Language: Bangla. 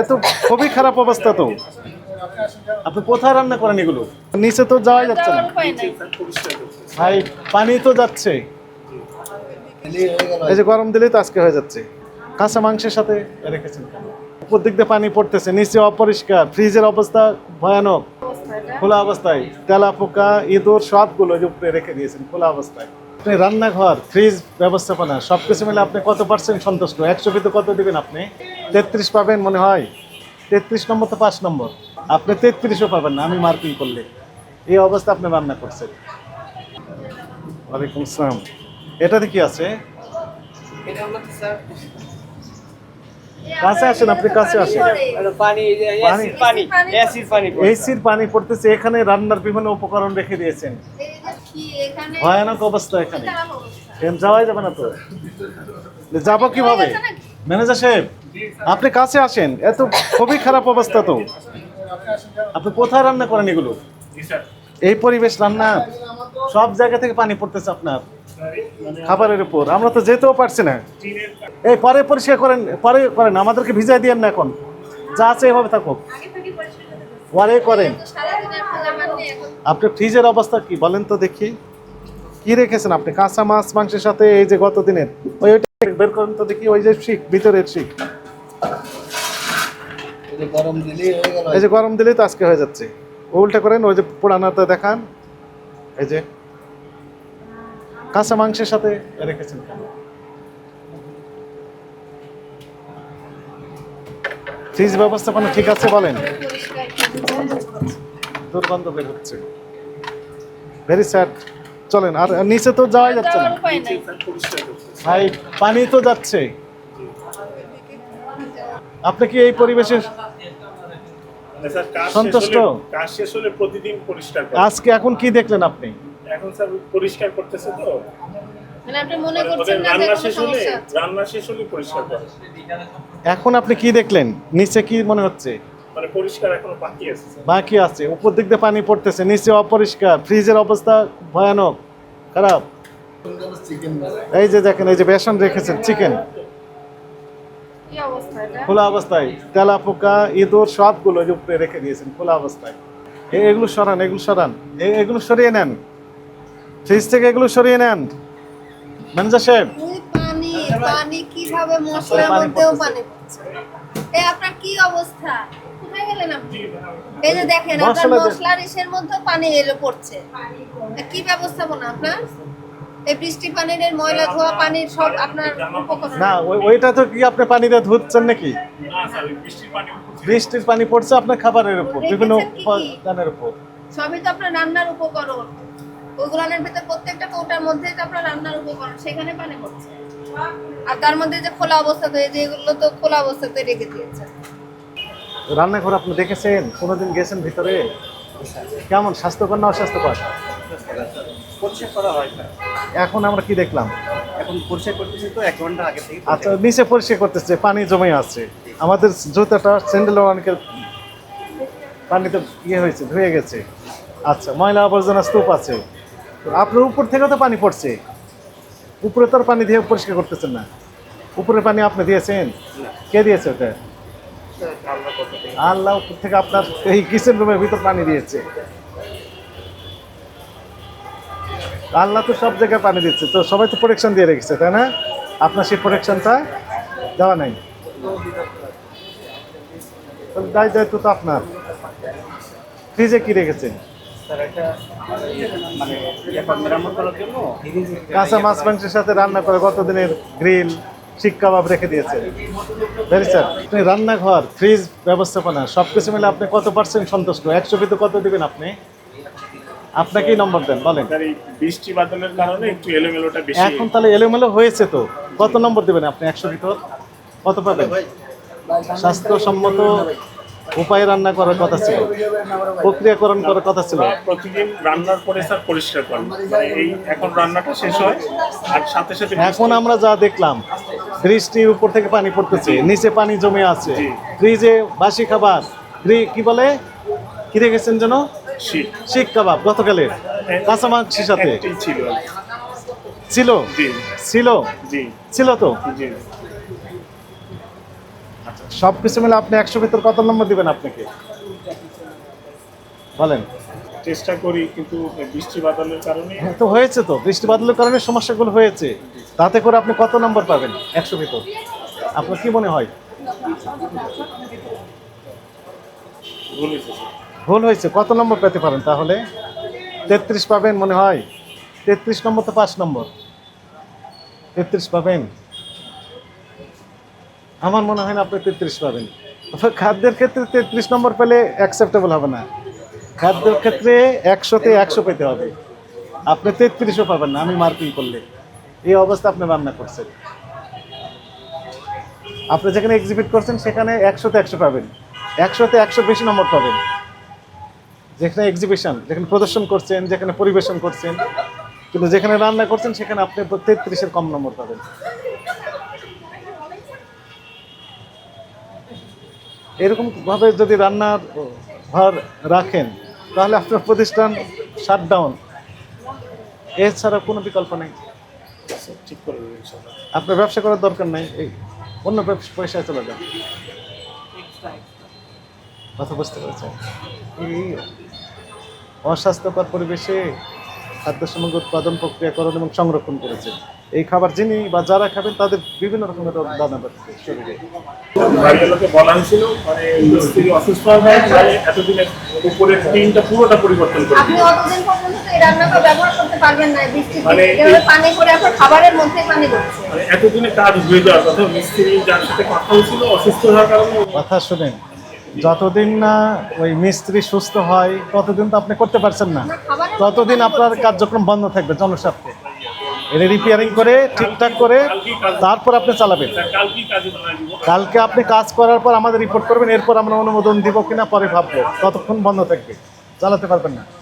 এত খুবই খারাপ অবস্থা তো। আপনি কোথায় রান্না করেন এগুলো? নিচে তো যাওয়াই যাচ্ছে না। ভাই পানি তো যাচ্ছে। এই যে গরম দিলেই তো আজকে হয়ে যাচ্ছে। কাঁচা মাংসের সাথে রেখেছেন উপর দিক দিয়ে পানি পড়তেছে নিচে অপরিষ্কার ফ্রিজের অবস্থা ভয়ানক। খোলা অবস্থায় তেলা পোকা ইঁদুর সবগুলো যে উপরে রেখে দিয়েছেন খোলা অবস্থায়। আপনি রান্নাঘর ফ্রিজ ব্যবস্থাপনা সব কিছু মিলে আপনি কত পার্সেন্ট সন্তুষ্ট? একশো ভিতরে কত দিবেন আপনি? তেত্রিশ পাবেন মনে হয়। তেত্রিশ নম্বর তো পাঁচ নম্বর। আপনি তেত্রিশও পাবেন না আমি মার্কিং করলে। এই অবস্থা আপনি রান্না করছেন। ওয়ালাইকুম আসসালাম। এটাতে কি আছে? কাছে আসেন আপনি কাছে আসেন। এই যে পানি। অ্যাসিড পানি অ্যাসিড পানি এসির পানি পড়তেছে এখানে রান্নার বিভিন্ন উপকরণ রেখে দিয়েছেন। এই যে কি এখানে ভয়ানক অবস্থা এখানে। খারাপ অবস্থা। এখানে? যাওয়াই যাবে না তো। যাব কীভাবে? ম্যানেজার সাহেব আপনি কাছে আসেন, এত খুবই খারাপ অবস্থা তো। আপনি কোথায় রান্না করেন এগুলো? এই পরিবেশ রান্না, সব জায়গা থেকে পানি পড়তেছে আপনার খাবারের উপর। আমরা তো যেতেও পারছি না। এই পরে পরিষ্কার করেন, পরে করেন, আমাদেরকে ভিজাই দিয়েন না এখন। যা আছে এভাবে থাকুক। পরে করেন। আপনার ফ্রিজের অবস্থা কি বলেন তো দেখি। কি রেখেছেন আপনি? কাঁচা মাছ, মাংসের সাথে এই যে গত দিনের ওই বের করেন তো দেখি, ওই যে শিখ, ভিতরের শিখ। এই যে গরম দিলেই হয়ে গেল। এই যে গরম দিলেই তো আজকে হয়ে যাচ্ছে। উল্টা করেন ওই যে পুরানাটা দেখান। এই যে কাঁচা মাংসের সাথে রেখেছেন কেন? ফ্রিজ ব্যবস্থাপনা ঠিক আছে বলেন? দুর্গন্ধ বের হচ্ছে। ভেরি স্যাড চলেন আর নিচে তো যাওয়াই যাচ্ছে না। ভাই পানি তো যাচ্ছে। আপনি কি এই পরিবেশে মানে সন্তুষ্ট? কাজ শেষ হলে প্রতিদিন পরিষ্কার আজকে এখন কি দেখলেন আপনি? এখন স্যার পরিষ্কার করতেছে তো। মানে আপনি মনে এখন আপনি কি দেখলেন? নিচে কি মনে হচ্ছে? মানে পরিষ্কার এখনও বাকি আছে বাকি আছে। উপর দিক দিয়ে পানি পড়তেছে নিচে অপরিষ্কার। ফ্রিজের অবস্থা ভয়ানক খারাপ। চিকেন এই যে দেখেন এই যে বেসন রেখেছেন চিকেন খোলা অবস্থায় তেলা পোকা ইঁদুর সবগুলো উপরে রেখে দিয়েছেন খোলা অবস্থায়। এগুলো সরান এগুলো সরান। এগুলো সরিয়ে নেন। ফ্রিজ থেকে এগুলো সরিয়ে নেন। ম্যানেজার সাহেব। পানি পানি কীভাবে মশলার মধ্যেও পানি পড়ছে? এই আপনার কি অবস্থা? কোথায় গেলেন আপনি? এই যে দেখেন আপনার মশলা দে- মশলার ইসের মধ্যে পানি এলো পড়ছে। কি ব্যবস্থাপনা আপনার? এই বৃষ্টি পানির ময়লা ধোয়া পানির সব আপনার উপকরণ। না ওই- ওইটা তো কি আপনি পানি দিয়ে ধুচ্ছেন নাকি? না স্যার ওই বৃষ্টির পানি পড়ছে আপনার খাবারের উপর বিভিন্ন? উপাদানের উপর। সবই তো আপনার রান্নার উপকরণ। ওগুলোর ভিতরে প্রত্যেকটা কৌটার মধ্যেই তো আপনার রান্নার উপকরণ সেখানে পানি পড়ছে। আর তার মধ্যে যে খোলা অবস্থাতে যে এগুলো তো খোলা অবস্থাতে রেখে দিয়েছে রান্নাঘর আপনি দেখেছেন? কোনোদিন গেছেন ভিতরে? কেমন স্বাস্থ্যকর না অস্বাস্থ্যকর? পরিষ্কার করা হয় স্যার এখন আমরা কি দেখলাম? এখন পরিষ্কার করতেছি তো এক ঘণ্টা আগে থেকে আচ্ছা নিচে পরিষ্কার করতেছে পানি জমে আছে আমাদের জুতাটা স্যান্ডেল অনেকের পানিতে ইয়ে হয়েছে ধুয়ে গেছে। আচ্ছা ময়লা আবর্জনা স্তূপ আছে। আপনার উপর থেকে তো পানি পড়ছে। উপরে তো আর পানি দিয়ে পরিষ্কার করতেছেন না। উপরে পানি আপনি দিয়েছেন? কে দিয়েছে ওটা? আল্লাহ উপর থেকে। আপনার এই কিচেন রুমের ভিতর পানি দিয়েছে। আল্লাহ তো সব জায়গায় পানি দিচ্ছে। তো সবাই তো প্রোটেকশন দিয়ে রেখেছে তাই না? আপনার সেই প্রোটেকশনটা দেওয়া নাই। দায় দায়িত্ব তো আপনার। ফ্রিজে কি রেখেছেন? মানে জন্য কাঁচা মাছ মাংসের সাথে রান্না করে গতদিনের গ্রিল শিক কাবাব রেখে দিয়েছে? ভেরি স্যার আপনি রান্নাঘর ফ্রিজ ব্যবস্থাপনা সব কিছু মিলে আপনি কত পার্সেন্ট সন্তুষ্ট? একশো ভিতরে কত দিবেন আপনি? আপনাকেই নম্বর দেন বলেন। বৃষ্টি বাদলের কারণে একটু এলোমেলোটা বেশি। এখন তাহলে এলোমেলো হয়েছে তো। কত নম্বর দিবেন আপনি একশো ভিতর? কত পাবেন? স্বাস্থ্যসম্মত উপায়ে রান্না করার কথা ছিল। প্রক্রিয়াকরণ করার কথা ছিল। প্রতিদিন রান্নার পরে স্যার পরিষ্কার করেন। মানে এই এখন রান্নাটা শেষ হয় আর সাথে সাথে এখন আমরা যা দেখলাম বৃষ্টির উপর থেকে পানি পড়তেছে নিচে পানি জমে আছে। ফ্রিজে বাসি খাবার। ফ্রি- কি বলে? কি রেখেছেন যেন? শিক কাবাব গতকালের। কাঁচা মাংসের সাথে। ছিল। ছিল? ছিল? ছিল তো? আচ্ছা সব কিছু মিলে আপনি একশো ভিতর কত নম্বর দিবেন আপনাকে? বলেন। চেষ্টা করি কিন্তু বৃষ্টি বাদলের কারণে। হ্যাঁ, তো হয়েছে তো। বৃষ্টি বাদলের কারণে সমস্যাগুলো হয়েছে। তাতে করে আপনি কত নম্বর পাবেন একশো ভিতর? আপনার কি মনে হয়? ভুল হয়েছে, কত নম্বর পেতে পারেন তাহলে? তেত্রিশ পাবেন মনে হয়। তেত্রিশ নম্বর তো পাঁচ নম্বর। তেত্রিশ পাবেন। আমার মনে হয় না আপনি তেত্রিশ পাবেন। খাদ্যের ক্ষেত্রে তেত্রিশ নম্বর পেলে অ্যাকসেপ্টেবল হবে না। খাদ্যের ক্ষেত্রে একশোতে একশো পেতে হবে। আপনি তেত্রিশও পাবেন না, আমি মার্কিং করলে। এই অবস্থা আপনি রান্না করছেন। আপনি যেখানে এক্সিবিট করছেন, সেখানে একশোতে একশো পাবেন। একশোতে একশো বেশি নম্বর পাবেন। যেখানে এক্সিবিশন যেখানে প্রদর্শন করছেন যেখানে পরিবেশন করছেন কিন্তু যেখানে রান্না করছেন সেখানে আপনি তেত্রিশের কম নম্বর পাবেন। এরকম ভাবে যদি রান্নার ঘর রাখেন তাহলে আপনার প্রতিষ্ঠান শাটডাউন এছাড়া কোনো বিকল্প নেই। ঠিক করে আপনার ব্যবসা করার দরকার নেই এই অন্য ব্যবসা পয়সায় চলে যান। কথা বুঝতে পারছেন? এই অস্বাস্থ্যকর পরিবেশে খাদ্য সামগ্রী উৎপাদন প্রক্রিয়াকরণ এবং সংরক্ষণ করেছে। এই খাবার যিনি বা যারা খাবেন তাদের বিভিন্ন রকমের দানা বাড়ছে শরীরে। বলা হয়েছিল মানে অসুস্থ হয় মানে এতদিনে উপরের টিনটা পুরোটা পরিবর্তন করে আপনি অতদিন পর্যন্ত এই রান্নাটা ব্যবহার করতে পারবেন না বৃষ্টির মানে দিনে। যেভাবে পানি করে আপনার খাবারের মধ্যে পানি করছে এতদিনে কাজ হয়ে যাওয়ার কথা মিস্ত্রি যার সাথে কথা হয়েছিল অসুস্থ হওয়ার কারণে কথা শুনেন যতদিন না ওই মিস্ত্রি সুস্থ হয়, ততদিন তো আপনি করতে পারছেন না। ততদিন আপনার কার্যক্রম বন্ধ থাকবে জনস্বার্থে। এটা রিপেয়ারিং করে, ঠিকঠাক করে, তারপর আপনি চালাবেন। কালকে আপনি কাজ করার পর আমাদের রিপোর্ট করবেন, এরপর আমরা অনুমোদন দিব কিনা পরে ভাববো। ততক্ষণ বন্ধ থাকবে, চালাতে পারবেন না।